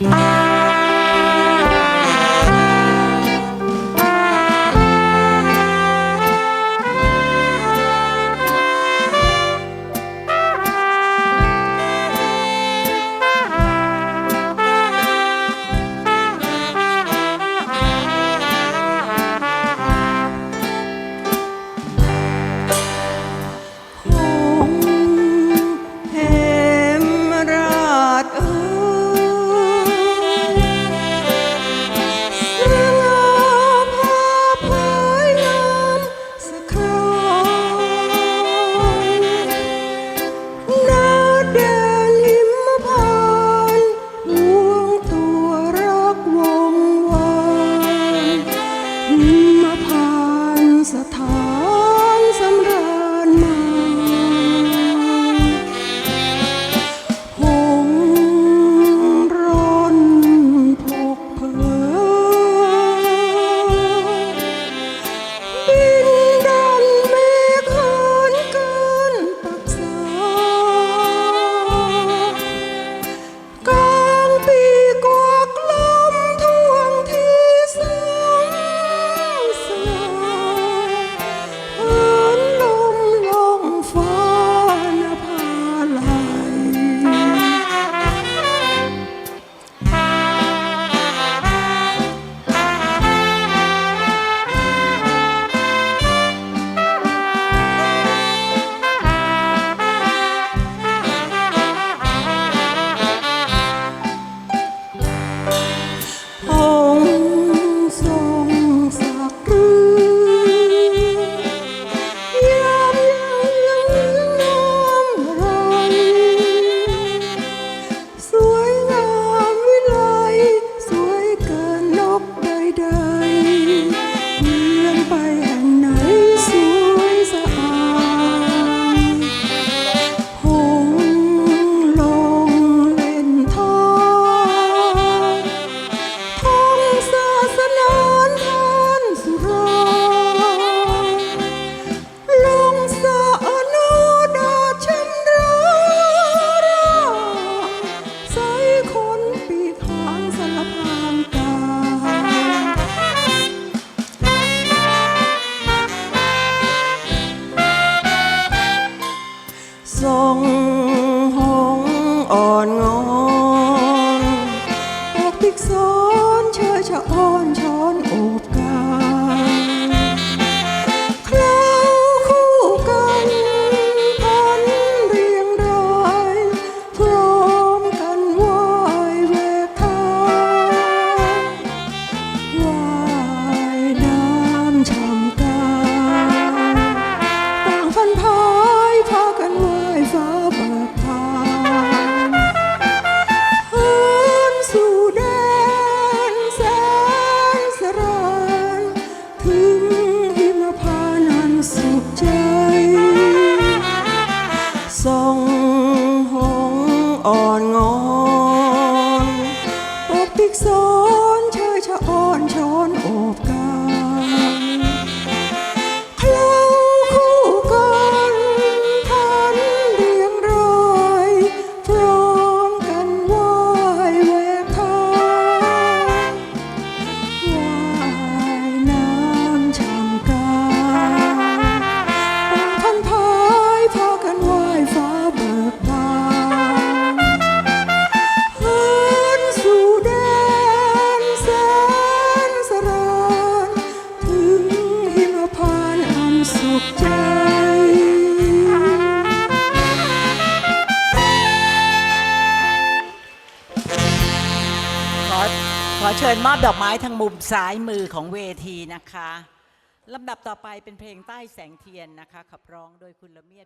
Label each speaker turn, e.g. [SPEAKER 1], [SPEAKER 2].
[SPEAKER 1] Bye. So. อ่อนง
[SPEAKER 2] อ ขอเชิญมอบดอกไม้ทางมุมซ้ายมือของเวทีนะคะลำดับต่อไปเป็นเพลงใต้แสงเทียนนะคะขับร้องโดยคุณละเมียด